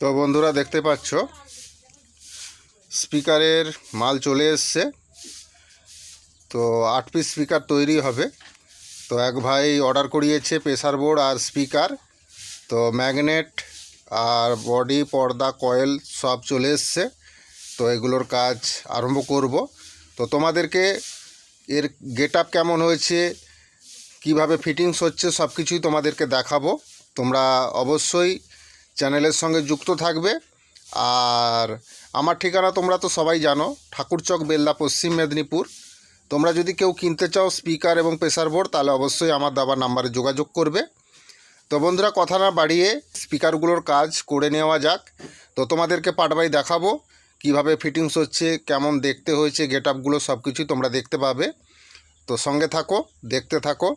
তো বন্ধুরা দেখতে পাচ্ছ, স্পিকারের মাল চলে এসছে। তো আট পিস স্পিকার তৈরি হবে। তো এক ভাই অর্ডার করিয়েছে প্রেসার বোর্ড আর স্পিকার তো ম্যাগনেট আর বডি পর্দা কয়েল সব চলে এসছে। তো এগুলোর কাজ আরম্ভ করব। তো তোমাদেরকে এর গেট আপ কেমন হয়েছে, কীভাবে ফিটিংস হচ্ছে সব কিছুই তোমাদেরকে দেখাবো। তোমরা অবশ্যই চ্যানেলের সঙ্গে যুক্ত থাকবে। আর আমার ঠিকানা তোমরা তো সবাই জানো ঠাকুরচক বেল্লা পশ্চিম মেদিনীপুর। তোমরা যদি কেউ কিনতে চাও স্পিকার এবং প্রেসার বোর্ড, তাহলে অবশ্যই আমার দাবার নাম্বারে যোগাযোগ করবে। তো বন্ধুরা, কথা না বাড়িয়ে স্পিকারগুলোর কাজ করে নেওয়া যাক। তো তোমাদেরকে পাটবাই দেখাবো, কীভাবে ফিটিংস হচ্ছে, কেমন দেখতে হয়েছে গেট আপগুলো সব কিছুই তোমরা দেখতে পাবে। তো সঙ্গে থাকো, দেখতে থাকো।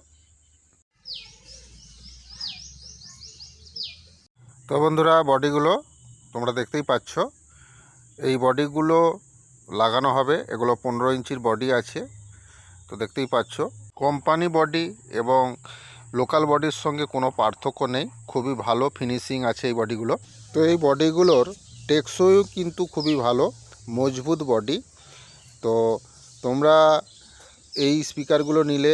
তো বন্ধুরা বডিগুলো তোমরা দেখতেই পাচ্ছ। এই বডিগুলো লাগানো হবে, এগুলো পনেরো ইঞ্চির বডি আছে, তো দেখতেই পাচ্ছ। কোম্পানি বডি এবং লোকাল বডির সঙ্গে কোনো পার্থক্য নেই, খুবই ভালো ফিনিশিং আছে এই বডিগুলো। তো এই বডিগুলোর টেকসইও কিন্তু খুবই ভালো, মজবুত বডি। তো তোমরা এই স্পিকারগুলো নিলে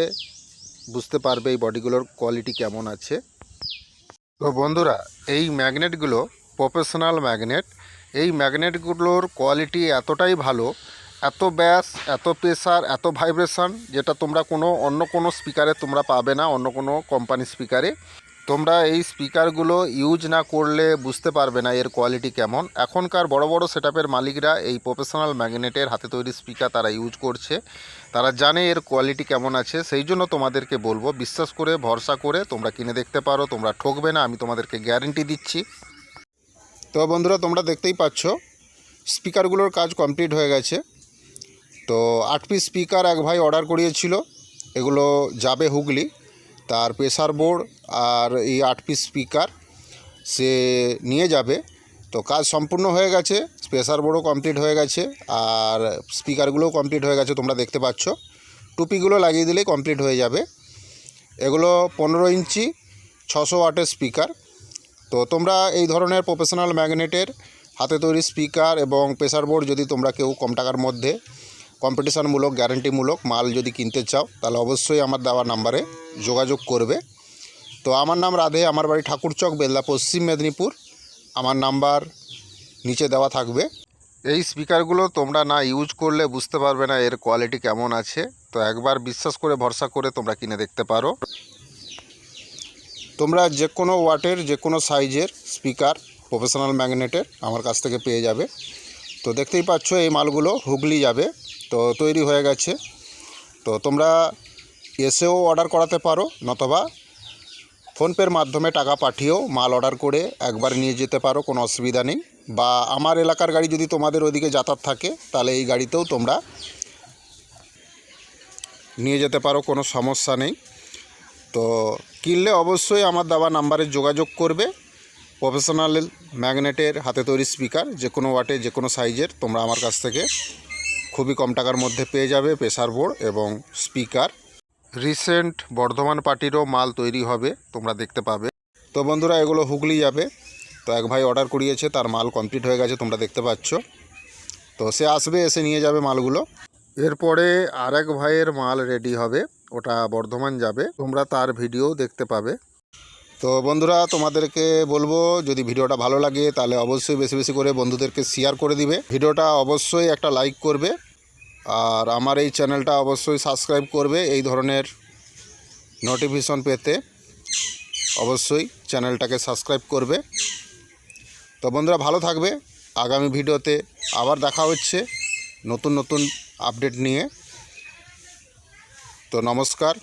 বুঝতে পারবে এই বডিগুলোর কোয়ালিটি কেমন আছে। তো বন্ধুরা, এই ম্যাগনেটগুলো প্রফেশনাল ম্যাগনেট। এই ম্যাগনেটগুলোর কোয়ালিটি এতটাই ভালো, এত ব্যাস, এত প্রেসার, এত ভাইব্রেশন, যেটা তোমরা কোনো, অন্য কোনো স্পিকারে তোমরা পাবে না, অন্য কোনো কোম্পানি স্পিকারে। তোমরা এই স্পিকারগুলো ইউজ না করলে বুঝতে পারবে না এর কোয়ালিটি কেমন। এখনকার বড় বড় সেটআপের মালিকরা এই প্রফেশনাল ম্যাগনেটের হাতে তৈরি স্পিকার তারা ইউজ করছে। তারা জানে এর কোয়ালিটি কেমন আছে, সেই জন্য তোমাদেরকে বলব, বিশ্বাস করে, ভরসা করে তোমরা কিনে দেখতে পারো, তোমরা ঠকবে না, আমি তোমাদেরকে গ্যারেন্টি দিচ্ছি। তো বন্ধুরা, তোমরা দেখতেই পাচ্ছ, স্পিকারগুলোর কাজ কমপ্লিট হয়ে গেছে। তো আট পিস স্পিকার এক ভাই অর্ডার করিয়েছিল, এগুলো যাবে হুগলি। তার প্রেসার বোর্ড আর এই আট পিস স্পিকার সে নিয়ে যাবে। তো কাজ সম্পূর্ণ হয়ে গেছে প্রেসার বোর্ডও কমপ্লিট হয়ে গেছে আর স্পিকারগুলোও কমপ্লিট হয়ে গেছে, তোমরা দেখতে পাচ্ছ। টুপিগুলো লাগিয়ে দিলেই কমপ্লিট হয়ে যাবে। এগুলো পনেরো ইঞ্চি, ছশো ওয়াটের স্পিকার তো তোমরা এই ধরনের প্রফেশনাল ম্যাগনেটের হাতে তৈরি স্পিকার এবং প্রেসার বোর্ড যদি তোমরা কেউ কম টাকার মধ্যে কম্পিটিশানমূলক, গ্যারান্টিমূলক মাল যদি কিনতে চাও, তাহলে অবশ্যই আমার দেওয়া নাম্বারে যোগাযোগ করবে। তো আমার নাম রাধে, আমার বাড়ি ঠাকুরচক বেলদা, পশ্চিম মেদিনীপুর। আমার নাম্বার নিচে দেওয়া থাকবে। এই স্পিকারগুলো তোমরা না ইউজ করলে বুঝতে পারবে না এর কোয়ালিটি কেমন আছে। তো একবার বিশ্বাস করে, ভরসা করে তোমরা কিনে দেখতে পারো। তোমরা যে কোনো ওয়াটের, যে কোনো সাইজের স্পিকার প্রফেশনাল ম্যাগনেটের আমার কাছ থেকে পেয়ে যাবে। তো দেখতেই পাচ্ছ, এই মালগুলো হুগলি যাবে। তো তৈরি হয়ে গেছে। তো তোমরা এসেও অর্ডার করাতে পারো, নতবা ফোনপের মাধ্যমে টাকা পাঠিয়েও মাল অর্ডার করে একবার নিয়ে যেতে পারো, কোনো অসুবিধা নেই। বা আমার এলাকার গাড়ি যদি তোমাদের ওইদিকে যাতায়াত থাকে, তাহলে এই গাড়িতেও তোমরা নিয়ে যেতে পারো, কোনো সমস্যা নেই। তো কিনলে অবশ্যই আমার দাবা নাম্বারে যোগাযোগ করবে। প্রফেশনাল ম্যাগনেটের হাতে তৈরি স্পিকার যে কোনো ওয়াটে যে কোনো সাইজের তোমরা আমার কাছ থেকে খুবই কম টাকার মধ্যে পেয়ে যাবে প্রেসার বোর্ড এবং স্পিকার। রিসেন্ট বর্ধমান পার্টিরও মাল তৈরি হবে, তোমরা দেখতে পাবে। তো বন্ধুরা, এগুলো হুগলি যাবে। তো এক ভাই অর্ডার করিয়েছে, তার মাল কমপ্লিট হয়ে গেছে, তোমরা দেখতে পাচ্ছ। তো সে আসবে, এসে নিয়ে যাবে মালগুলো। এরপরে আরেক ভাইয়ের মাল রেডি হবে, ওটা বর্ধমান যাবে। তোমরা তার ভিডিও দেখতে পাবে। তো বন্ধুরা, তোমাদেরকে বলব, যদি ভিডিওটা ভালো লাগে, তাহলে অবশ্যই বেশি বেশি করে বন্ধুদেরকে শেয়ার করে দিবে। ভিডিওটা অবশ্যই একটা লাইক করবে, আর আমার এই চ্যানেলটা অবশ্যই সাবস্ক্রাইব করবে, এই ধরনের নোটিফিকেশন পেতে। অবশ্যই চ্যানেলটাকে সাবস্ক্রাইব করবে। তো বন্ধুরা, ভালো থাকবে। আগামী ভিডিওতে আবার দেখা হচ্ছে নতুন নতুন আপডেট নিয়ে। তো নমস্কার।